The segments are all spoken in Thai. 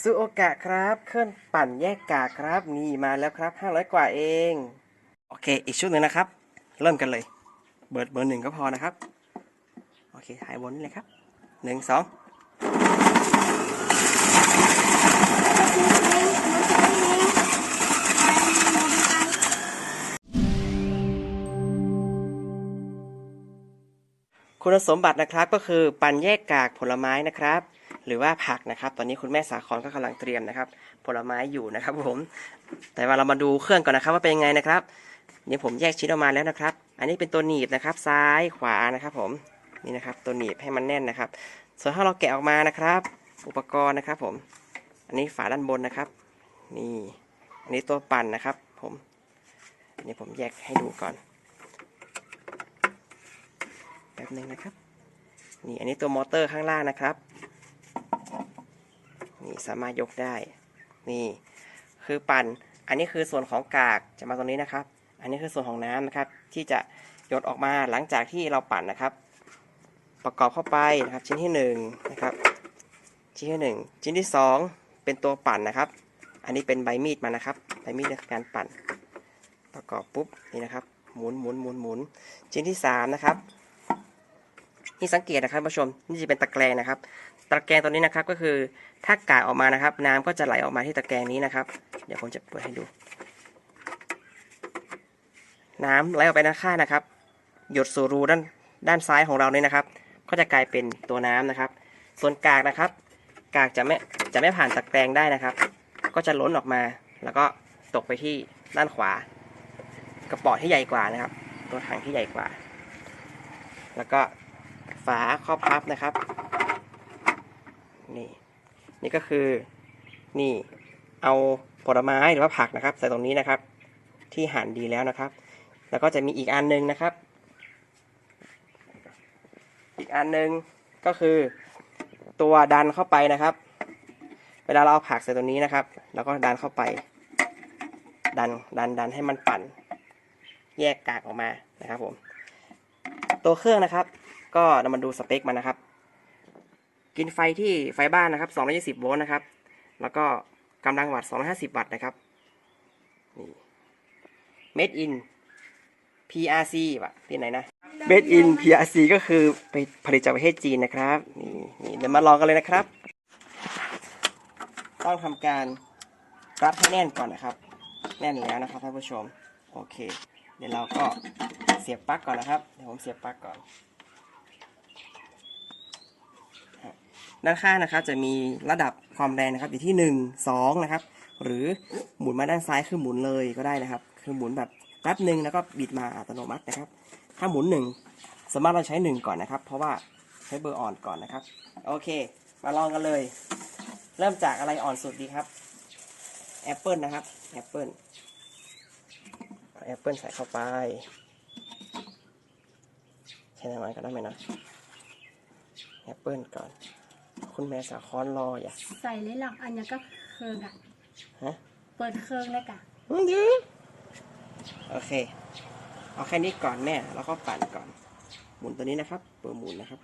สุโอกะครับเครื่องปั่นแยกกากครับ นี่มาแล้วครับ 500 กว่าเอง โอเค อีกชุดหนึ่งนะครับ เริ่มกันเลย เบิร์ดเบอร์หนึ่งก็พอนะครับ โอเคถ่ายบนนี่เลยครับหนึ่งสองคุณสมบัตินะครับก็คือปั่นแยกกากผลไม้นะครับ หรือว่าผักนะครับ ตอนนี้คุณแม่สาครก็กำลังเตรียมนะครับ ผลไม้อยู่นะครับผม แต่ว่าเรามาดูเครื่องก่อนนะครับว่าเป็นยังไงนะครับเนี่ผมแยกชิ้นออกมาแล้วนะครับ อันนี้เป็นตัวหนีบนะครับ ซ้ายขวานะครับ ผมนี่นะครับตัวหนีบให้มันแน่นนะครับ ส่วนถ้าเราแกะออกมานะครับ อุปกรณ์นะครับ ผม อันนี้ฝาด้านบนนะครับ นี่ อันนี้ตัวปั่นนะครับ ผมอันนี้ผมแยกให้ดูก่อนแป๊บหนึ่งนะครับ นี่อันนี้ตัวมอเตอร์ข้างล่างนะครับ สามารถยกได้ นี่ คือปั่น อันนี้คือส่วนของกากจะมาตรงนี้นะครับ อันนี้คือส่วนของน้ำนะครับ ที่จะหยดออกมาหลังจากที่เราปั่นนะครับ ประกอบเข้าไปนะครับ ชิ้นที่หนึ่งนะครับ ชิ้นที่หนึ่งชิ้นที่สองเป็นตัวปั่นนะครับ อันนี้เป็นใบมีดมานะครับใบมีดในการปั่น ประกอบปุ๊บนี่นะครับหมุนหมุนหมุนหมุนชิ้นที่สามนะครับนี่สังเกตนะครับผู้ชมนี่จะเป็นตะแกรงนะครับ ตะแกรงตัวนี้นะครับก็คือถ้ากากออกมานะครับ น้ำก็จะไหลออกมาที่ตะแกรงนี้นะครับ เดี๋ยวผมจะเปิดให้ดู น้ำไหลออกไปด้านข้างนะครับ หยดสู่รูด้านด้านซ้ายของเราเนี่ยนะครับ ก็จะกลายเป็นตัวน้ำนะครับ ส่วนกากนะครับ กากจะไม่จะไม่ผ่านตะแกรงได้นะครับ ก็จะล้นออกมา แล้วก็ตกไปที่ด้านขวา กระป๋อที่ใหญ่กว่านะครับ ตัวถังที่ใหญ่กว่า แล้วก็ฝาครอบพับนะครับ นี่ นี่ก็คือ นี่ เอาผลไม้หรือว่าผักนะครับ ใส่ตรงนี้นะครับ ที่หั่นดีแล้วนะครับ แล้วก็จะมีอีกอันหนึงนะครับ อีกอันหนึงก็คือ ตัวดันเข้าไปนะครับ เวลาเราเอาผักใส่ตัวนี้นะครับ แล้วก็ดันเข้าไป ดัน ดัน ดันให้มันปั่น แยกกากออกมานะครับผม ตัวเครื่องนะครับ ก็เรามาดูสเปคมันนะครับ กินไฟที่ไฟบ้านนะครับ 220 โวลต์นะครับ แล้วก็กำลังวัตต์250 วัตต์นะครับ นี่ made in PRC วะที่ไหนนะ made in PRC ก็คือไปผลิตจากประเทศจีนนะครับ นี่นี่เดี๋ยวมาลองกันเลยนะครับ ต้องทำการรัดให้แน่นก่อนนะครับ แน่นแล้วนะครับท่านผู้ชม โอเค เดี๋ยวเราก็เสียบปลั๊กก่อนนะครับ เดี๋ยวผมเสียบปลั๊กก่อน ด้านข้างนะครับจะมีระดับความแรงนะครับอยู่ที่ 1 2 นะครับ หรือหมุนมาด้านซ้ายคือหมุนเลยก็ได้นะครับ คือหมุนแบบแป๊บหนึ่งแล้วก็บิดมาอัตโนมัตินะครับ ถ้าหมุน 1 สามารถเราใช้ 1 ก่อนนะครับ เพราะว่าใช้เบอร์อ่อนก่อนนะครับ โอเค มาลองกันเลย เริ่มจากอะไรอ่อนสุดดีครับแอปเปิลนะครับแอปเปิลแอปเปิลใส่เข้าไปใช้น้อยก็ได้ไหมนะแอปเปิลก่อน คุณแม่สาคอนรออย่าใส่เลยหรอกอันนี้ก็เคืองอะฮะเปิดเคืองเลยกะอืมดีโอเค เอาแค่นี้ก่อนแม่ แล้วก็ปั่นก่อน หมุนตัวนี้นะครับ เปิดหมุนนะครับ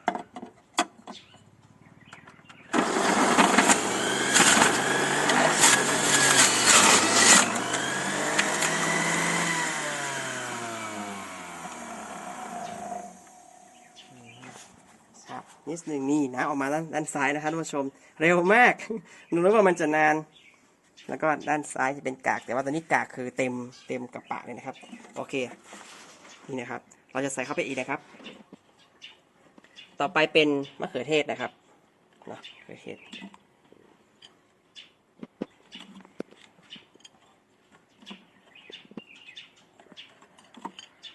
นิดนึงนี่นะออกมาด้านด้านซ้ายนะครับท่านผู้ชม เร็วมากหนูนึกว่ามันจะนาน แล้วก็ด้านซ้ายจะเป็นกาก แต่ว่าตอนนี้กากคือเต็มเต็มกระปะเลยนะครับ โอเค นี่นะครับ เราจะใส่เข้าไปอีกนะครับ ต่อไปเป็นมะเขือเทศนะครับนะมะเขือเทศ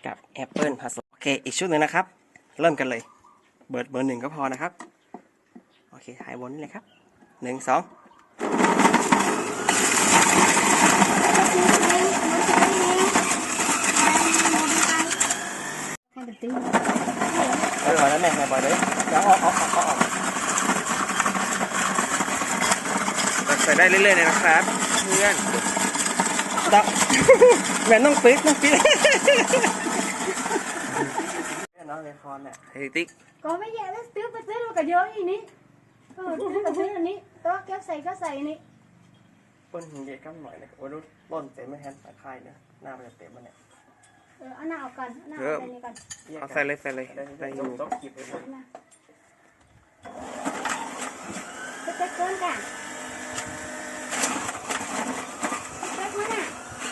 กับแอปเปิลผสมโอเค อีกชุดหนึ่งนะครับ เริ่มกันเลย เบิร์ดเบอร์หนึ่งก็พอนะครับ โอเคถ่ายบนนี่เลยครับหนึ่งสองให้มันติ้งเออแล้วแม่แม่บอยเลยเดี๋ยวเอาเอาเอาเอาเอาใส่ได้เรื่อยๆเลยนะครับ เพื่อนต่อแม่ต้องปิ๊กต้องปิ๊กน้องเลคอนเนี่ยเฮ้ยติ๊ก ก็ไม่แย่แล้วซื้อไปซื้อดูกับเยอะอีนี่เออซื้อไปซื้ออันนี้ตัวแก้วใส่ก็ใส่นี่ต้นหินเยกั้มหน่อยนะครับโอ้ยต้นเต็มไม่แทนสายพายเนี่ยหน้ามันจะเต็มมันเนี่ยเออเอาหน้าออกก่อนเอาหน้าออกไปนี่ก่อนเอาใส่เลยใส่เลยได้ได้อต้ยู่องต้องขีดไปหมดเอาหน้าเจ๊กเกินกันเจ๊กมาน่ะ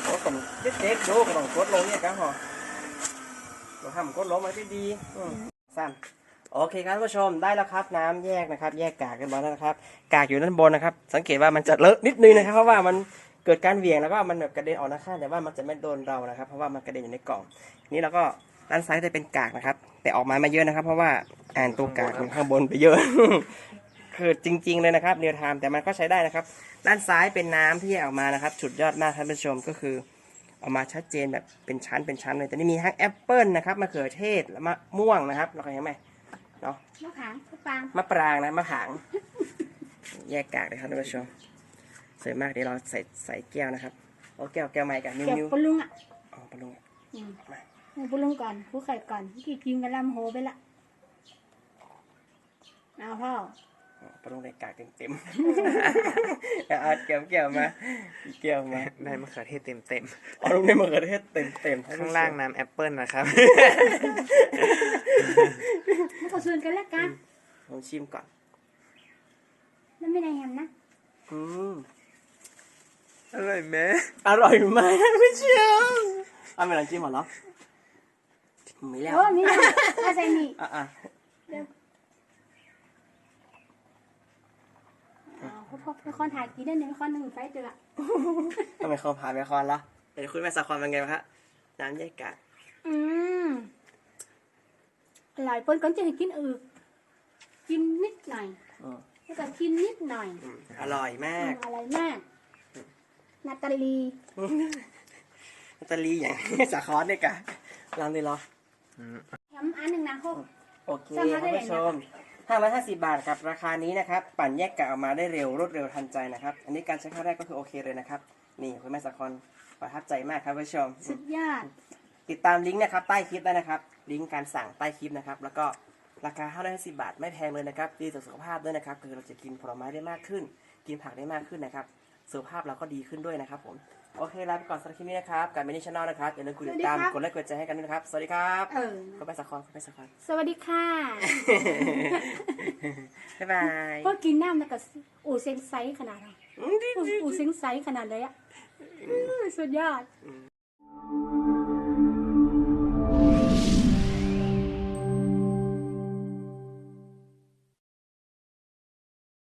โอ้ผมเด็กๆดูก็ต้องกดลงเนี่ยครับหอเราทำกดลงมาที่ดีอืมสั้น โอเคครับท่านผู้ชมได้แล้วครับน้ำแยกนะครับ แยกกากกันมาแล้วนะครับ กากอยู่ด้านบนนะครับ สังเกตว่ามันจะเลอะนิดนึงนะครับ เพราะว่ามันเกิดการเหวี่ยงแล้วก็มันแบบกระเด็นออกน้าข้างแต่ว่ามันจะไม่โดนเรานะครับ เพราะว่ามันกระเด็นอยู่ในกล่อง นี่เราก็ด้านซ้ายจะเป็นกากนะครับ แต่ออกมาไม่เยอะนะครับ เพราะว่าอ่านตัวกากมันข้างบนไปเยอะคือจริง ๆ เลยนะครับเรียลไทม์แต่มันก็ใช้ได้นะครับ ด้านซ้ายเป็นน้ำที่ออกมานะครับสุดยอดมากท่านผู้ชมก็คือออกมาชัดเจนแบบเป็นชั้นเป็นชั้นเลยแต่นี่มีทั้งแอปเปิลนะครับมะเขือเทศและมะม่วงนะครับเราเห็นไหม เนาะมะขามมะปรางมะปรางนะมะผาง แยกกากเลยครับท่านผู้ชมสวยมากเดี๋ยวเราใส่ใส่แก้วนะครับโอ้แก้วแก้วใหม่กับนิ้วเก็บนิ้วปลุงอะอ๋อปรุงอืมมาเอาปลุงก่อนผู้ไข่ก่อนกี่กินกันลำโหไปละเอาพ่ออ๋อ ปรุงในกากเต็มๆเอาแก้วแก้วมาอีกแก้วมาได้มะเขือเทศเต็มเต็มปรุงในมะเขือเทศเต็มเต็มๆข้างล่างน้ำแอปเปิลนะครับมันก็ส่วนกันแล้วกันผมชิมก่อนมันไม่ได้แฮมนะอืมอร่อยไหมอร่อยไหมท่านผู้ชมเอาไม่ลองจิ้มเหรอไม่แล้วโอ้นี่นะเอาใส่นี่อะอะ เอา พ่อพ่อเป็นคนถ่ายกินได้เนี่ยเป็นคนหนึ่งไฟเจออะทำไมเขาพาไปคอนละเดี๋ยวคุณแม่สาคอนเป็นไงบ้างฮะน้ำแยกกากอืมหลายคนก็จะให้กินอึกกินนิดหน่อยอืมแล้วก็กินนิดหน่อยอืมอร่อยมาอืกมอะไรมากนาตาลีนาตาลีอย่างสาคอนเนี่ยกะลองดูเหรอแถมอันหนึ่งนะพวกโอเคสั่งมาได้ท่านไหนผู้ชม ห้าร้อยห้าสิบบาทครับราคานี้นะครับ ปั่นแยกกากออกมาได้เร็วรวดเร็วทันใจนะครับ อันนี้การใช้ครั้งแรกก็คือโอเคเลยนะครับ นี่คุณแม่สาคอนประทับใจมากครับท่านผู้ชม สุดยอด ติดตามลิงก์นะครับใต้คลิปได้นะครับ ลิงก์การสั่งใต้คลิปนะครับ แล้วก็ราคา550บาทไม่แพงเลยนะครับ ดีต่อสุขภาพด้วยนะครับ คือเราจะกินผลไม้ได้มากขึ้น กินผักได้มากขึ้นนะครับ สุขภาพเราก็ดีขึ้นด้วยนะครับผม โอเคลาไปก่อนสำหรับคลิปนี้นะครับการเมนิชแนลนะครับอย่าลืมกดติดตาม สวัสดีครับ กดไลค์กดแชร์ให้กันด้วยนะครับ สวัสดีครับเออคุณไปสักคอนคุณไปสักคอน สวัสดีค่ะ บ๊ายบายพวกกินน้ำแล้วก็อูเซงไซส์ขนาดไหนอูเซงไซส์ขนาดเลยอะอื้อสุดยอด อืม